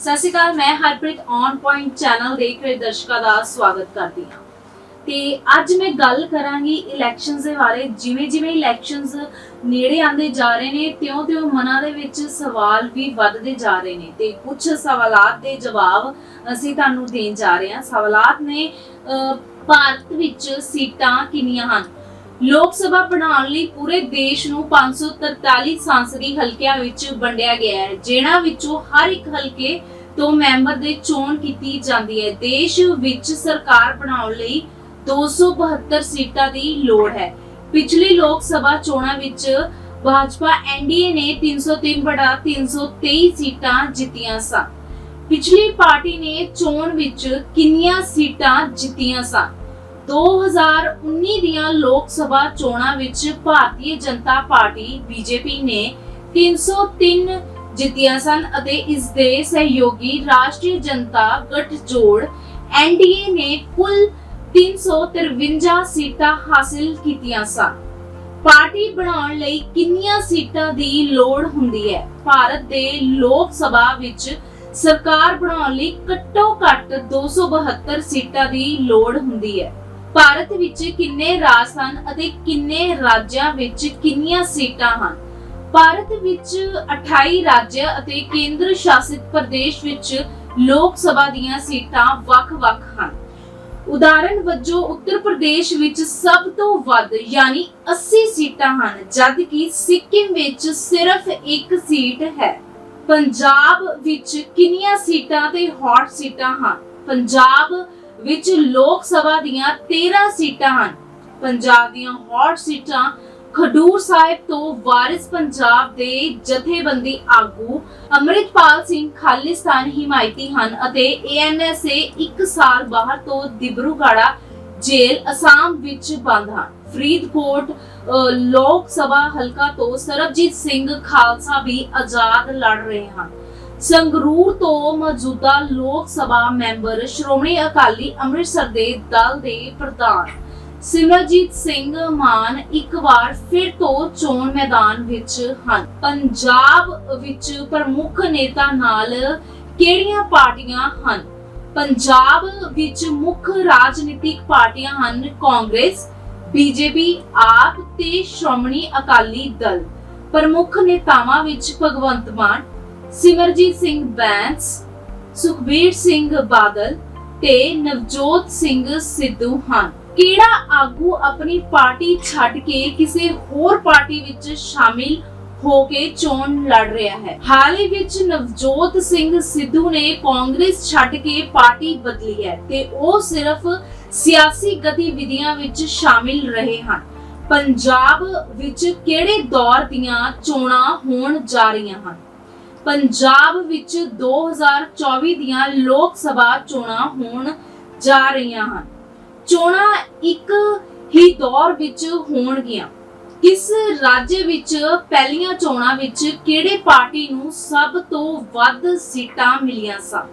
ਸਤਿ ਸ਼੍ਰੀ ਅਕਾਲ, ਮੈਂ Harpreet on point channel ਦੇਖ ਰਹੇ ਦਰਸ਼ਕਾਂ ਦਾ ਸਵਾਗਤ ਕਰਦੀ ਹਾਂ। ਤੇ ਅੱਜ ਮੈਂ ਗੱਲ ਕਰਾਂਗੀ ਇਲੈਕਸ਼ਨਸ ਦੇ ਬਾਰੇ ਜਿਵੇਂ ਜਿਵੇਂ ਇਲੈਕਸ਼ਨਸ ਨੇੜੇ ਆਉਂਦੇ ਜਾ ਰਹੇ ਨੇ, ਤਿਉਂ-ਤਿਉਂ ਮਨਾਂ ਦੇ ਵਿੱਚ ਸਵਾਲ ਵੀ ਵੱਧਦੇ ਜਾ ਰਹੇ ਨੇ। ਤੇ ਕੁਝ ਸਵਾਲਾਤ ਦੇ ਜਵਾਬ ਅਸੀਂ ਤੁਹਾਨੂੰ ਦੇਣ ਜਾ ਰਹੇ ਹਾਂ। ਸਵਾਲਾਤ ਨੇ ਭਾਰਤ ਵਿੱਚ ਸੀਟਾਂ ਕਿੰਨੀਆਂ ਹਨ? ਲੋਕ ਸਭਾ ਬਣਾਉਣ ਲਈ ਪੂਰੇ ਦੇਸ਼ ਨੂੰ 543 ਸੰਸਦੀ ਹਲਕਿਆਂ ਵਿੱਚ ਵੰਡਿਆ ਗਿਆ ਹੈ, ਜਿਨ੍ਹਾਂ ਵਿੱਚੋਂ ਹਰ ਇੱਕ ਹਲਕੇ ਤੋਂ ਮੈਂਬਰ ਦੇ ਚੋਣ ਕੀਤੀ ਜਾਂਦੀ ਹੈ। ਦੇਸ਼ ਵਿੱਚ ਸਰਕਾਰ ਬਣਾਉਣ ਲਈ 272 ਸੀਟਾਂ ਦੀ ਲੋੜ ਹੈ। ਪਿਛਲੀ ਲੋਕ ਸਭਾ ਚੋਣਾਂ ਵਿੱਚ ਭਾਜਪਾ, ਐਨਡੀਏ ਨੇ 303 ਬੜਾ 323 ਸੀਟਾਂ ਜਿੱਤੀਆਂ ਸਨ। ਪਿਛਲੀ ਪਾਰਟੀ ਨੇ ਚੋਣ ਵਿੱਚ ਕਿੰਨੀਆਂ ਸੀਟਾਂ ਜਿੱਤੀਆਂ ਸਨ? 2019 ਦੀਆਂ ਲੋਕ ਸਭਾ ਚੋਣਾਂ ਵਿੱਚ ਭਾਰਤੀ ਜਨਤਾ ਪਾਰਟੀ ਬੀਜੇਪੀ ਨੇ 303 ਜਿੱਤੀਆਂ ਸਨ ਅਤੇ ਇਸ ਦੇ ਸਹਿਯੋਗੀ ਰਾਸ਼ਟਰੀ ਜਨਤਾ ਗੱਠਜੋੜ ਐਨਡੀਏ ਨੇ ਕੁੱਲ 353 ਸੀਟਾਂ ਹਾਸਿਲ ਕੀਤੀਆਂ ਸਨ। ਪਾਰਟੀ ਬਣਾਉਣ ਲਈ ਕਿੰਨੀਆਂ ਸੀਟਾਂ ਦੀ ਲੋੜ ਹੁੰਦੀ ਹੈ? ਭਾਰਤ ਦੇ ਲੋਕ ਸਭਾ ਵਿੱਚ ਸਰਕਾਰ ਬਣਾਉਣ ਲਈ ਘੱਟੋ ਘੱਟ 272 ਸੀਟਾਂ ਦੀ ਲੋੜ ਹੁੰਦੀ ਹੈ। ਭਾਰਤ ਵਿੱਚ ਕਿੰਨੇ ਰਾਜ ਹਨ ਅਤੇ ਕਿੰਨੇ ਰਾਜਾਂ ਵਿੱਚ ਕਿੰਨੀਆਂ ਸੀਟਾਂ ਹਨ? ਭਾਰਤ ਵਿੱਚ 28 ਰਾਜ ਅਤੇ ਕੇਂਦਰ ਸ਼ਾਸਿਤ ਪ੍ਰਦੇਸ਼ ਵਿੱਚ ਲੋਕ ਸਭਾ ਦੀਆਂ ਸੀਟਾਂ ਵੱਖ-ਵੱਖ ਹਨ। ਉਦਾਹਰਣ ਵਜੋਂ, ਉੱਤਰ ਪ੍ਰਦੇਸ਼ ਵਿੱਚ ਸਭ ਤੋਂ ਵੱਧ ਯਾਨੀ 80 ਸੀਟਾਂ ਹਨ, ਜਦਕਿ ਸਿੱਕਿਮ ਵਿੱਚ ਸਿਰਫ ਇੱਕ ਸੀਟ ਹੈ। ਪੰਜਾਬ ਵਿੱਚ ਕਿੰਨੀਆਂ ਸੀਟਾਂ ਤੇ ਹੌਟ ਸੀਟਾਂ ਹਨ? ਪੰਜਾਬ ਵਿੱਚ ਲੋਕ ਸਭਾ ਦੀਆਂ 13 ਸੀਟਾਂ ਹਨ। ਪੰਜਾਬ ਦੀਆਂ ਹੌਟ ਸੀਟਾਂ ਖਡੂਰ ਸਾਹਿਬ ਤੋਂ ਵਾਰਿਸ ਪੰਜਾਬ ਦੇ ਜਥੇਬੰਦੀ ਆਗੂ ਅੰਮ੍ਰਿਤਪਾਲ ਸਿੰਘ ਖਾਲਿਸਤਾਨ ਹਿਮਾਇਤੀ ਹਨ ਅਤੇ ਏਐਨਐਸਏ 1 ਸਾਲ ਬਾਹਰ ਤੋਂ ਦਿਬਰੂਗੜਾ ਜੇਲ੍ਹ ਅਸਾਮ ਵਿੱਚ ਬੰਦ ਹਨ। ਫਰੀਦਕੋਟ ਲੋਕ ਸਭਾ ਹਲਕਾ ਤੋਂ ਸਰਬਜੀਤ ਸਿੰਘ ਖਾਲਸਾ ਵੀ ਆਜ਼ਾਦ ਲੜ ਰਹੇ ਹਨ। ਸੰਗਰੂਰ ਤੋਂ ਮੌਜੂਦਾ ਲੋਕ ਸਭਾ ਮੈਂਬਰ ਸ਼੍ਰੋਮਣੀ ਅਕਾਲੀ ਅੰਮ੍ਰਿਤਸਰ ਦੇ ਦਲ ਦੇ ਪ੍ਰਧਾਨ ਸਿਮਰਜੀਤ ਸਿੰਘ ਮਾਨ ਇੱਕ ਵਾਰ ਫਿਰ ਤੋਂ ਚੋਣ ਮੈਦਾਨ ਵਿੱਚ ਹਨ। ਪੰਜਾਬ ਵਿੱਚ ਪ੍ਰਮੁੱਖ ਨੇਤਾ ਨਾਲ ਕਿਹੜੀਆਂ ਪਾਰਟੀਆਂ ਹਨ? ਪੰਜਾਬ ਵਿੱਚ ਮੁੱਖ ਰਾਜਨੀਤਿਕ ਪਾਰਟੀਆਂ ਹਨ ਕਾਂਗਰਸ ਬੀਜੇਪੀ ਆਪ ਤੇ ਸ਼੍ਰੋਮਣੀ ਅਕਾਲੀ ਦਲ। ਪ੍ਰਮੁੱਖ ਨੇਤਾਵਾਂ ਵਿੱਚ ਭਗਵੰਤ ਮਾਨ ਸਿਮਰਜੀਤ ਸਿੰਘ ਬੈਂਸ, ਸੁਖਬੀਰ ਸਿੰਘ ਬਾਦਲ ਤੇ ਨਵਜੋਤ ਸਿੰਘ ਸਿੱਧੂ ਹਨ। ਕਿਹੜਾ ਆਗੂ ਆਪਣੀ ਪਾਰਟੀ ਛੱਡ ਕੇ ਕਿਸੇ ਹੋਰ ਪਾਰਟੀ ਵਿੱਚ ਸ਼ਾਮਿਲ ਹੋ ਕੇ ਚੋਣ ਲੜ ਰਿਹਾ ਹੈ? ਹਾਲ ਹੀ ਵਿੱਚ ਨਵਜੋਤ ਸਿੰਘ ਸਿੱਧੂ ਨੇ ਕਾਂਗਰਸ ਛੱਡ ਕੇ ਪਾਰਟੀ ਬਦਲੀ ਹੈ ਤੇ ਉਹ ਸਿਰਫ ਸਿਆਸੀ ਗਤੀਵਿਧੀਆਂ ਵਿੱਚ ਸ਼ਾਮਿਲ ਰਹੇ ਹਨ। ਪੰਜਾਬ ਵਿੱਚ ਕਿਹੜੇ ਦੌਰ ਦੀਆਂ ਚੋਣਾਂ ਹੋਣ ਜਾ ਰਹੀਆਂ ਹਨ? ਪੰਜਾਬ ਵਿੱਚ 2024 ਦੀਆਂ ਲੋਕ ਸਭਾ ਚੋਣਾਂ ਹੋਣ ਜਾ ਰਹੀਆਂ ਹਨ। ਚੋਣਾਂ ਇੱਕ ਹੀ ਦੌਰ ਵਿੱਚ ਹੋਣਗੀਆਂ। ਕਿਸ ਰਾਜ ਵਿੱਚ ਪਹਿਲੀਆਂ ਚੋਣਾਂ ਵਿੱਚ ਕਿਹੜੇ ਪਾਰਟੀ ਨੂੰ ਸਭ ਤੋਂ ਵੱਧ ਸੀਟਾਂ ਮਿਲੀਆਂ ਸਨ?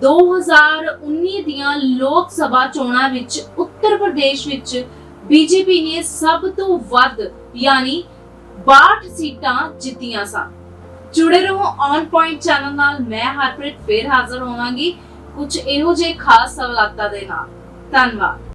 2019 ਦੀਆਂ ਲੋਕ ਸਭਾ ਚੋਣਾਂ ਵਿੱਚ ਉੱਤਰ ਪ੍ਰਦੇਸ਼ ਵਿੱਚ ਬੀਜੇਪੀ ਨੇ ਸਭ ਤੋਂ ਵੱਧ, ਯਾਨੀ 62 ਸੀਟਾਂ ਜਿੱਤੀਆਂ ਸਨ। ਜੁੜੇ ਰਹੋ ਔਨ ਪੁਆਇੰਟ ਚੈਨਲ ਨਾਲ। ਮੈਂ ਹਰਪ੍ਰੀਤ ਫੇਰ ਹਾਜ਼ਰ ਹੋਵਾਂਗੀ। ਕੁਝ ਇਹੋ ਜਿਹੇ ਖਾਸ ਸਵਾਲਾਤਾਂ ਦੇ ਨਾਲ। ਧੰਨਵਾਦ।